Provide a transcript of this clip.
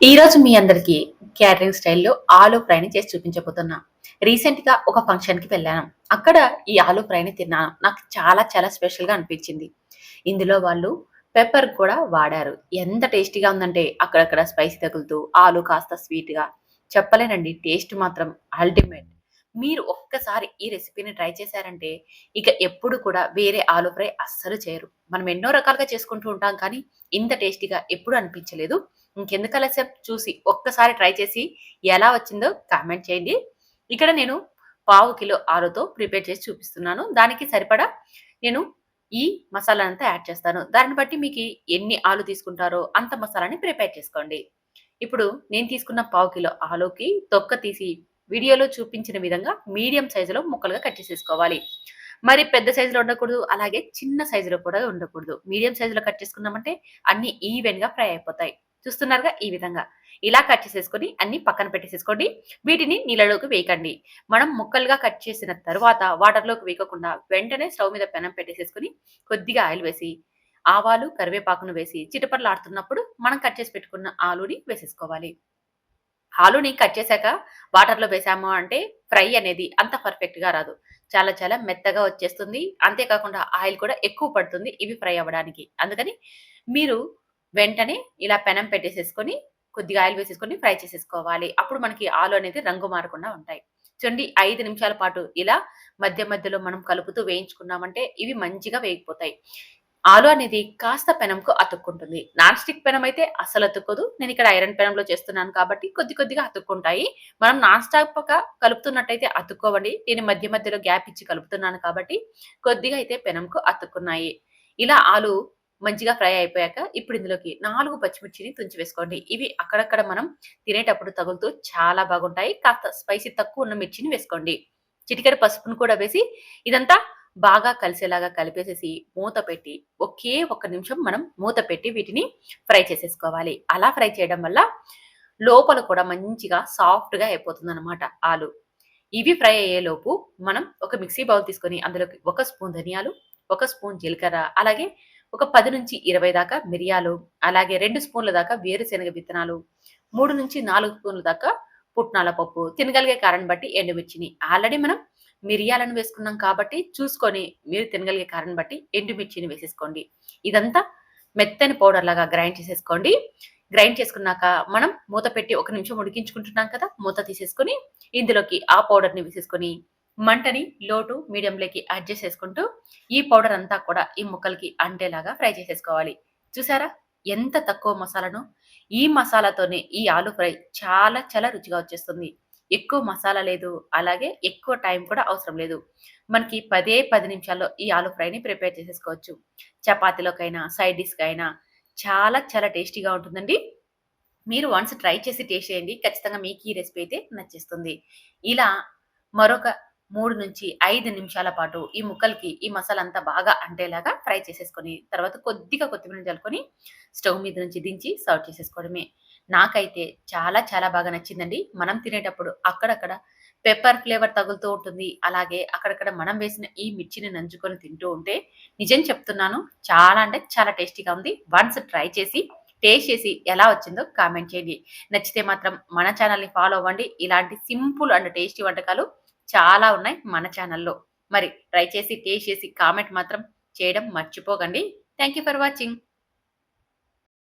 ఈరోజు మీ అందరికి క్యాటరింగ్ స్టైల్లో ఆలు ఫ్రైని చేసి చూపించబోతున్నా. రీసెంట్గా ఒక ఫంక్షన్కి వెళ్ళాను. అక్కడ ఈ ఆలు ఫ్రైని తిన్నాను. నాకు చాలా చాలా స్పెషల్గా అనిపించింది. ఇందులో వాళ్ళు పెప్పర్ కూడా వాడారు. ఎంత టేస్టీగా ఉందంటే అక్కడక్కడ స్పైసీ తగులుతూ ఆలు కాస్త స్వీట్గా. చెప్పలేనండి టేస్ట్ మాత్రం అల్టిమేట్ మీరు ఒక్కసారి ఈ రెసిపీని ట్రై చేశారంటే ఇక ఎప్పుడు కూడా వేరే ఆలు ఫ్రై అస్సలు చేయరు. మనం ఎన్నో రకాలుగా చేసుకుంటూ ఉంటాం కానీ ఇంత టేస్టీగా ఎప్పుడు అనిపించలేదు. ఇంకెందుకు అలసేపు చూసి ఒక్కసారి ట్రై చేసి ఎలా వచ్చిందో కామెంట్ చేయండి. ఇక్కడ నేను పావు కిలో ఆలుతో ప్రిపేర్ చేసి చూపిస్తున్నాను. దానికి సరిపడా నేను ఈ మసాలా అంతా యాడ్ చేస్తాను. దాన్ని బట్టి మీకు ఎన్ని ఆలు తీసుకుంటారో అంత మసాలాని ప్రిపేర్ చేసుకోండి. ఇప్పుడు నేను తీసుకున్న పావు కిలో ఆలుకి తొక్క తీసి వీడియోలో చూపించిన విధంగా మీడియం సైజులో ముక్కలుగా కట్ చేసేసుకోవాలి. మరి పెద్ద సైజులో ఉండకూడదు అలాగే చిన్న సైజులో కూడా ఉండకూడదు. మీడియం సైజులో కట్ చేసుకున్నామంటే అన్ని ఈవెన్గా ఫ్రై అయిపోతాయి. చూస్తున్నారుగా ఈ విధంగా. ఇలా కట్ చేసేసుకొని అన్ని పక్కన పెట్టేసేసుకోండి. వీటిని నీళ్ళలోకి వేయకండి. మనం ముక్కలుగా కట్ చేసిన తర్వాత వాటర్లోకి వేయకుండా వెంటనే స్టవ్ మీద పెనం పెట్టేసేసుకొని కొద్దిగా ఆయిల్ వేసి ఆవాలు కరివేపాకును వేసి చిటపర్లాడుతున్నప్పుడు మనం కట్ చేసి పెట్టుకున్న ఆలుని వేసేసుకోవాలి. ఆలుని కట్ చేశాక వాటర్లో వేసాము అంటే ఫ్రై అనేది అంత పర్ఫెక్ట్గా రాదు. చాలా చాలా మెత్తగా వచ్చేస్తుంది. అంతేకాకుండా ఆయిల్ కూడా ఎక్కువ పడుతుంది. ఇవి ఫ్రై అవ్వడానికి. అందుకని మీరు వెంటనే ఇలా పెనం పెట్టేసేసుకొని కొద్దిగా ఆయిల్ వేసేసుకొని ఫ్రై చేసేసుకోవాలి. అప్పుడు మనకి ఆలు అనేది రంగు మారకుండా ఉంటాయి. చూడండి ఐదు నిమిషాల పాటు ఇలా మధ్య మధ్యలో మనం కలుపుతూ వేయించుకున్నామంటే ఇవి మంచిగా వేగిపోతాయి. ఆలు అనేది కాస్త పెనంకు అతుక్కుంటుంది. నాన్ స్టిక్ పెనం అయితే అసలు అతుక్కోదు. నేను ఇక్కడ ఐరన్ పెనంలో చేస్తున్నాను కాబట్టి కొద్ది కొద్దిగా అతుక్కుంటాయి. మనం నాన్ స్టాప్ కలుపుతున్నట్టయితే అతుక్కోవండి. నేను మధ్య మధ్యలో గ్యాప్ ఇచ్చి కలుపుతున్నాను కాబట్టి కొద్దిగా అయితే పెనంకు అతుక్కున్నాయి. ఇలా ఆలు మంచిగా ఫ్రై అయిపోయాక ఇప్పుడు ఇందులోకి నాలుగు పచ్చిమిర్చిని తుంచి వేసుకోండి. ఇవి అక్కడక్కడ మనం తినేటప్పుడు తగులుతూ చాలా బాగుంటాయి. కాస్త స్పైసీ తక్కువ ఉన్న మిర్చిని వేసుకోండి. చిటికెడ పసుపును కూడా వేసి ఇదంతా బాగా కలిసేలాగా కలిపేసేసి మూత పెట్టి ఒకే ఒక్క నిమిషం మనం మూత పెట్టి వీటిని ఫ్రై చేసేసుకోవాలి. అలా ఫ్రై చేయడం వల్ల లోపల కూడా మంచిగా సాఫ్ట్గా అయిపోతుంది అనమాట ఆలు. ఇవి ఫ్రై అయ్యేలోపు మనం ఒక మిక్సీ బౌల్ తీసుకొని అందులోకి ఒక స్పూన్ ధనియాలు ఒక స్పూన్ జీలకర్ర అలాగే ఒక పది నుంచి ఇరవై దాకా మిరియాలు అలాగే రెండు స్పూన్ల దాకా వేరుశెనగ విత్తనాలు మూడు నుంచి నాలుగు స్పూన్ల దాకా పుట్నాల పప్పు. తినగలిగే కారం బట్టి ఎండుమిర్చిని. ఆల్రెడీ మనం మిరియాలను వేసుకున్నాం కాబట్టి చూసుకొని మీరు తినగలిగే కారం బట్టి ఎండుమిర్చిని వేసేసుకోండి. ఇదంతా మెత్తని పౌడర్ లాగా గ్రైండ్ చేసేసుకోండి. గ్రైండ్ చేసుకున్నాక మనం మూత పెట్టి ఒక నిమిషం ఉడికించుకుంటున్నాం కదా మూత తీసేసుకొని ఇందులోకి ఆ పౌడర్ని వేసేసుకొని మంటని లోటు మీడియంలోకి అడ్జస్ట్ చేసుకుంటూ ఈ పౌడర్ అంతా కూడా ఈ ముక్కలకి అంటేలాగా ఫ్రై చేసేసుకోవాలి. చూసారా? ఎంత తక్కువ మసాలాను ఈ మసాలాతోనే ఈ ఆలు ఫ్రై చాలా చాలా రుచిగా వచ్చేస్తుంది. ఎక్కువ మసాలా లేదు అలాగే ఎక్కువ టైం కూడా అవసరం లేదు. మనకి పదే పది నిమిషాల్లో ఈ ఆలు ఫ్రైని ప్రిపేర్ చేసేసుకోవచ్చు. చపాతీలోకైనా సైడ్ డిష్కైనా చాలా చాలా టేస్టీగా ఉంటుందండి. మీరు వన్స్ ట్రై చేసి టేస్ట్ చేయండి. ఖచ్చితంగా మీకు ఈ రెసిపీ అయితే నచ్చేస్తుంది. ఇలా మరొక మూడు నుంచి ఐదు నిమిషాల పాటు ఈ ముక్కలకి ఈ మసాలా అంతా బాగా అంటేలాగా ఫ్రై చేసేసుకొని తర్వాత కొద్దిగా కొత్తిమీర చల్లుకొని స్టవ్ మీద నుంచి దించి సర్వ్ చేసేసుకోవడమే. నాకైతే చాలా చాలా బాగా నచ్చిందండి. మనం తినేటప్పుడు అక్కడక్కడ పెప్పర్ ఫ్లేవర్ తగులుతూ ఉంటుంది. అలాగే అక్కడక్కడ మనం వేసిన ఈ మిర్చిని నంచుకొని తింటూ ఉంటే నిజం చెప్తున్నాను చాలా అంటే చాలా టేస్టీగా ఉంది. వన్స్ ట్రై చేసి టేస్ట్ చేసి ఎలా వచ్చిందో కామెంట్ చేయండి. నచ్చితే మాత్రం మన ఛానల్ని ఫాలో అవ్వండి. ఇలాంటి సింపుల్ అండ్ టేస్టీ వంటకాలు చాలా ఉన్నాయి మన ఛానల్లో మరి ట్రై చేసి టేస్ట్ చేసి కామెంట్ మాత్రం చేయడం మర్చిపోకండి. Thank you for watching